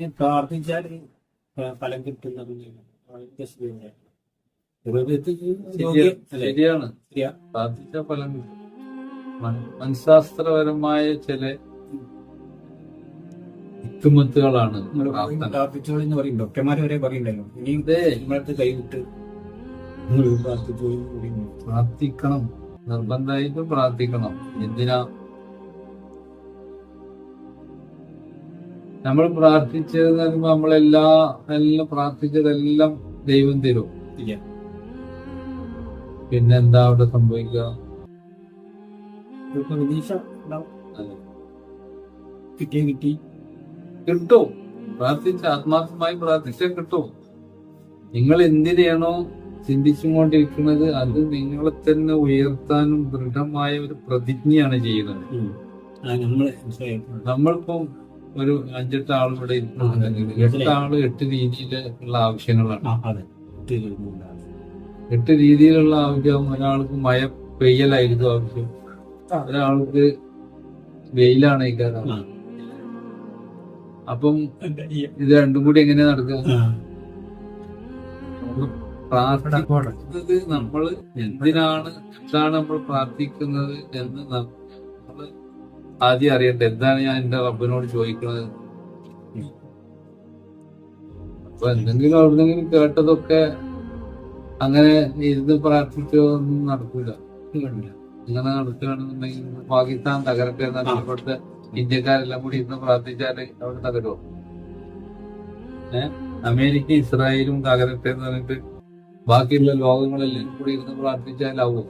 പ്രാർത്ഥിച്ചാൽ ഫലം കിട്ടുന്നത് ശരിയാണ്. പ്രാർത്ഥിച്ച ഫലം. മനഃശാസ്ത്രപരമായ ചില ഇക്കുമത്തുകളാണ് നമ്മൾ പ്രാർത്ഥിച്ചോളി എന്ന് പറയും. ഡോക്ടർമാർ വരെ പറയണ്ടല്ലോ. ഇനി നമ്മളടുത്ത് കൈവിട്ട് പ്രാർത്ഥിക്കണം. നിർബന്ധമായിട്ടും പ്രാർത്ഥിക്കണം. എന്തിനാ നമ്മൾ പ്രാർത്ഥിച്ചതെന്ന് പറയുമ്പോൾ നമ്മളെല്ലാ എല്ലാം പ്രാർത്ഥിച്ചതെല്ലാം ദൈവം തരും. പിന്നെന്താ അവിടെ സംഭവിക്കുക. കിട്ടിയ കിട്ടി. കിട്ടും. പ്രാർത്ഥിച്ച ആത്മാർത്ഥമായി പ്രാർത്ഥിച്ചാൽ കിട്ടും. നിങ്ങൾ എന്തിനാണോ ചിന്തിച്ചും കൊണ്ടിരിക്കുന്നത് അത് നിങ്ങളെ തന്നെ ഉയർത്താനും ദൃഢമായ ഒരു പ്രതിജ്ഞയാണ് ചെയ്യുന്നത്. നമ്മളിപ്പം ഒരു അഞ്ചെട്ട് ആൾ ഇവിടെ ഇരിക്കുന്നുണ്ടെങ്കിൽ എട്ട് ആൾ എട്ട് രീതിയിലുള്ള ആവശ്യങ്ങളാണ്. അതെ. എട്ട് രീതിയിലുള്ള ആവശ്യം ഒരാൾക്ക് മഴ പെയ്യലായിരിക്കും ആവശ്യം. ഒരാൾക്ക് വെയിലാണ് ഈ കാരണം. അപ്പം? ഇത് രണ്ടും കൂടി എങ്ങനെയാ നടക്കുക? പ്രാർത്ഥിക്കുന്നത് നമ്മൾ പ്രാർത്ഥിക്കുന്നത് നമ്മൾ എന്തിനാണ് എന്താണ് നമ്മൾ പ്രാർത്ഥിക്കുന്നത് എന്ന് നമ്മൾ ആദ്യം അറിയണ്ടേ എന്താണ് ഞാൻ എന്റെ റബ്ബിനോട് ചോദിക്കുന്നത് അപ്പൊ എന്തെങ്കിലും എവിടെന്നെങ്കിലും കേട്ടതൊക്കെ അങ്ങനെ ഇരുന്ന് പ്രാർത്ഥിച്ചോ ഒന്നും നടക്കൂല. അങ്ങനെ നടക്കുകയാണെന്നുണ്ടെങ്കിൽ പാകിസ്ഥാൻ തകരട്ടെ എന്നാണ് അറിയപ്പെടുത്ത ഇന്ത്യക്കാരെല്ലാം കൂടി ഇരുന്ന് പ്രാർത്ഥിച്ചാൽ അവിടെ തകരുമോ ഏഹ് അമേരിക്ക ഇസ്രായേലും തകരട്ടെ എന്ന് പറഞ്ഞിട്ട് ബാക്കിയുള്ള ലോകങ്ങളെല്ലാം കൂടി ഇരുന്ന് പ്രാർത്ഥിച്ചാലാവോ?